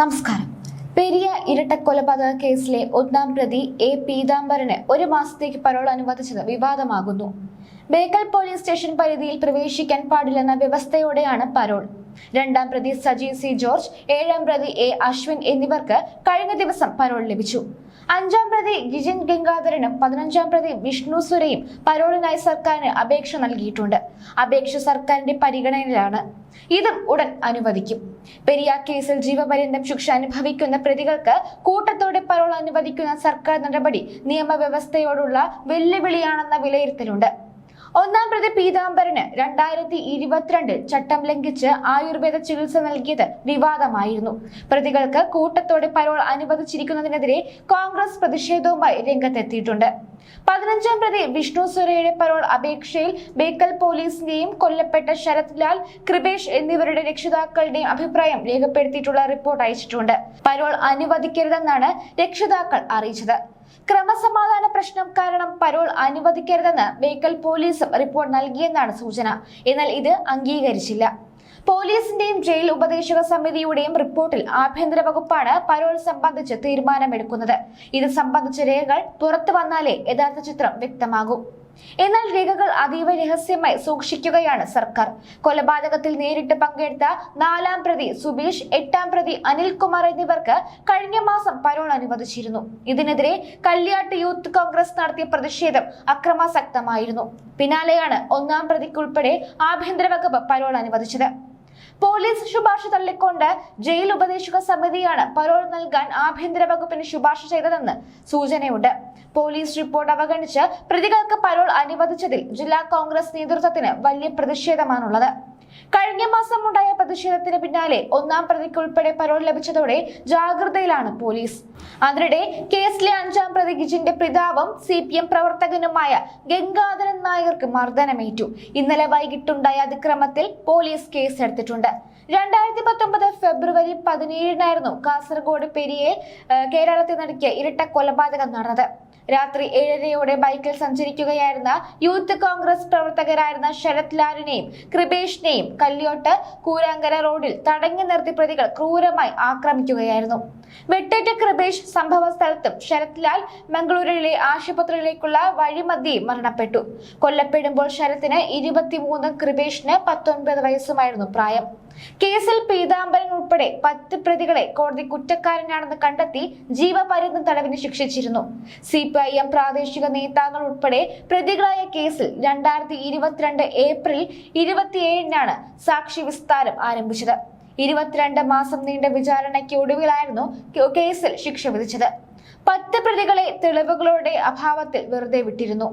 നമസ്കാരം. പെരിയ ഇരട്ട കൊലപാതക കേസിലെ ഒന്നാം പ്രതി എ പീതാംബരന് ഒരു മാസത്തേക്ക് പരോൾ അനുവദിച്ചത് വിവാദമാകുന്നു. ബേക്കൽ പോലീസ് സ്റ്റേഷൻ പരിധിയിൽ പ്രവേശിക്കാൻ പാടില്ലെന്ന വ്യവസ്ഥയോടെയാണ് പരോൾ. രണ്ടാം പ്രതി സജി സി ജോർജ് ഏഴാം പ്രതി എ അശ്വിൻ എന്നിവർക്ക് കഴിഞ്ഞ ദിവസം പരോൾ ലഭിച്ചു. അഞ്ചാം പ്രതി ഗിജിൻ ഗംഗാധരനും പതിനഞ്ചാം പ്രതി വിഷ്ണു സുരയും പരോളിനായി സർക്കാരിന് അപേക്ഷ നൽകിയിട്ടുണ്ട്. അപേക്ഷ സർക്കാരിന്റെ പരിഗണനയിലാണ്. ഇതും ഉടൻ അനുവദിക്കും. പെരിയ കേസിൽ ജീവപര്യന്തം ശിക്ഷ അനുഭവിക്കുന്ന പ്രതികൾക്ക് കൂട്ടത്തോടെ പരോൾ അനുവദിക്കുന്ന സർക്കാർ നടപടി നിയമവ്യവസ്ഥയോടുള്ള വെല്ലുവിളിയാണെന്ന വിലയിരുത്തലുണ്ട്. ഒന്നാം പ്രതി പീതാംബരന് രണ്ടായിരത്തി ഇരുപത്തിരണ്ടിൽ ചട്ടം ലംഘിച്ച് ആയുർവേദ ചികിത്സ നൽകിയത് വിവാദമായിരുന്നു. പ്രതികൾക്ക് കൂട്ടത്തോടെ പരോൾ അനുവദിച്ചിരിക്കുന്നതിനെതിരെ കോൺഗ്രസ് പ്രതിഷേധവുമായി രംഗത്തെത്തിയിട്ടുണ്ട്. പതിനഞ്ചാം പ്രതി വിഷ്ണു സുരയുടെ പരോൾ അപേക്ഷയിൽ ബേക്കൽ പോലീസിന്റെയും കൊല്ലപ്പെട്ട ശരത് ലാൽ കൃപേഷ് എന്നിവരുടെ രക്ഷിതാക്കളുടെയും അഭിപ്രായം രേഖപ്പെടുത്തിയിട്ടുള്ള റിപ്പോർട്ട് അയച്ചിട്ടുണ്ട്. പരോൾ അനുവദിക്കരുതെന്നാണ് രക്ഷിതാക്കൾ അറിയിച്ചത്. ക്രമസമാധാന പ്രശ്നം കാരണം പരോൾ അനുവദിക്കരുതെന്ന് ബേക്കൽ പോലീസും റിപ്പോർട്ട് നൽകിയെന്നാണ് സൂചന. എന്നാൽ ഇത് അംഗീകരിച്ചില്ല. പോലീസിന്റെയും ജയിൽ ഉപദേശക സമിതിയുടെയും റിപ്പോർട്ടിൽ ആഭ്യന്തര വകുപ്പാണ് പരോൾ സംബന്ധിച്ച് തീരുമാനമെടുക്കുന്നത്. ഇത് സംബന്ധിച്ച രേഖകൾ പുറത്തു വന്നാലേ യഥാർത്ഥ ചിത്രം വ്യക്തമാകൂ. എന്നാൽ രേഖകൾ അതീവ രഹസ്യമായി സൂക്ഷിക്കുകയാണ് സർക്കാർ. കൊലപാതകത്തിൽ നേരിട്ട് പങ്കെടുത്ത നാലാം പ്രതി സുബീഷ് എട്ടാം പ്രതി അനിൽകുമാർ എന്നിവർക്ക് കഴിഞ്ഞ മാസം പരോൾ അനുവദിച്ചിരുന്നു. ഇതിനെതിരെ കല്യാട്ട് യൂത്ത് കോൺഗ്രസ് നടത്തിയ പ്രതിഷേധം അക്രമാസക്തമായിരുന്നു. പിന്നാലെയാണ് ഒന്നാം പ്രതിക്കുൾപ്പെടെ ആഭ്യന്തര വകുപ്പ് പരോൾ അനുവദിച്ചത്. പോലീസ് ശുപാർശ തള്ളിക്കൊണ്ട് ജയിൽ ഉപദേശക സമിതിയാണ് പരോൾ നൽകാൻ ആഭ്യന്തര വകുപ്പിന് ശുപാർശ ചെയ്തതെന്ന് സൂചനയുണ്ട്. പോലീസ് റിപ്പോർട്ട് അവഗണിച്ച് പ്രതികൾക്ക് പരോൾ അനുവദിച്ചതിൽ ജില്ലാ കോൺഗ്രസ് നേതൃത്വത്തിന് വലിയ പ്രതിഷേധമാണുള്ളത്. കഴിഞ്ഞ മാസം ഉണ്ടായ പ്രതിഷേധത്തിന് പിന്നാലെ ഒന്നാം പ്രതിക്കുൾപ്പെടെ പരോൾ ലഭിച്ചതോടെ ജാഗ്രതയിലാണ് പോലീസ്. അതിനിടെ കേസിലെ അഞ്ചാം പ്രതി ഗിജിന്റെ പിതാവും സി പി എം പ്രവർത്തകനുമായ ഗംഗാധരൻ നായർക്ക് മർദ്ദനമേറ്റു. ഇന്നലെ വൈകിട്ടുണ്ടായ അതിക്രമത്തിൽ പോലീസ് കേസെടുത്തിട്ടുണ്ട്. രണ്ടായിരത്തി പത്തൊമ്പത് ഫെബ്രുവരി പതിനേഴിനായിരുന്നു കാസർഗോഡ് പെരിയയിൽ കേരളത്തിൽ നടക്കിയ ഇരട്ട കൊലപാതകം നടന്നത്. രാത്രി ഏഴരയോടെ ബൈക്കിൽ സഞ്ചരിക്കുകയായിരുന്ന യൂത്ത് കോൺഗ്രസ് പ്രവർത്തകരായിരുന്ന ശരത് ലാലിനെയും കൃപേഷിനെയും കല്യോട്ട് കൂരാങ്കര റോഡിൽ തടഞ്ഞു നിർത്തി പ്രതികൾ ക്രൂരമായി ആക്രമിക്കുകയായിരുന്നു. വെട്ടേറ്റ കൃപേഷ് സംഭവ സ്ഥലത്തും ശരത് ലാൽ മംഗളൂരുവിലെ ആശുപത്രിയിലേക്കുള്ള വഴിമധ്യേ മരണപ്പെട്ടു. കൊല്ലപ്പെടുമ്പോൾ ശരത്തിന് ഇരുപത്തിമൂന്ന് കൃപേഷിന് പത്തൊൻപത് വയസ്സുമായിരുന്നു പ്രായം. കേസിൽ പീതാംബരൻ ഉൾപ്പെടെ പത്ത് പ്രതികളെ കോടതി കുറ്റക്കാരനാണെന്ന് കണ്ടെത്തി ജീവപര്യന്തം തടവിന് ശിക്ഷിച്ചിരുന്നു. സി പി ഐ എം പ്രാദേശിക നേതാക്കൾ ഉൾപ്പെടെ പ്രതികളായ കേസിൽ രണ്ടായിരത്തി ഇരുപത്തിരണ്ട് ഏപ്രിൽ ഇരുപത്തിയേഴിനാണ് സാക്ഷി വിസ്താരം ആരംഭിച്ചത്. ഇരുപത്തിരണ്ട് മാസം നീണ്ട വിചാരണയ്ക്ക് ഒടുവിലായിരുന്നു കേസിൽ ശിക്ഷ വിധിച്ചത്. പത്ത് പ്രതികളെ തെളിവുകളുടെ അഭാവത്തിൽ വെറുതെ വിട്ടിരുന്നു.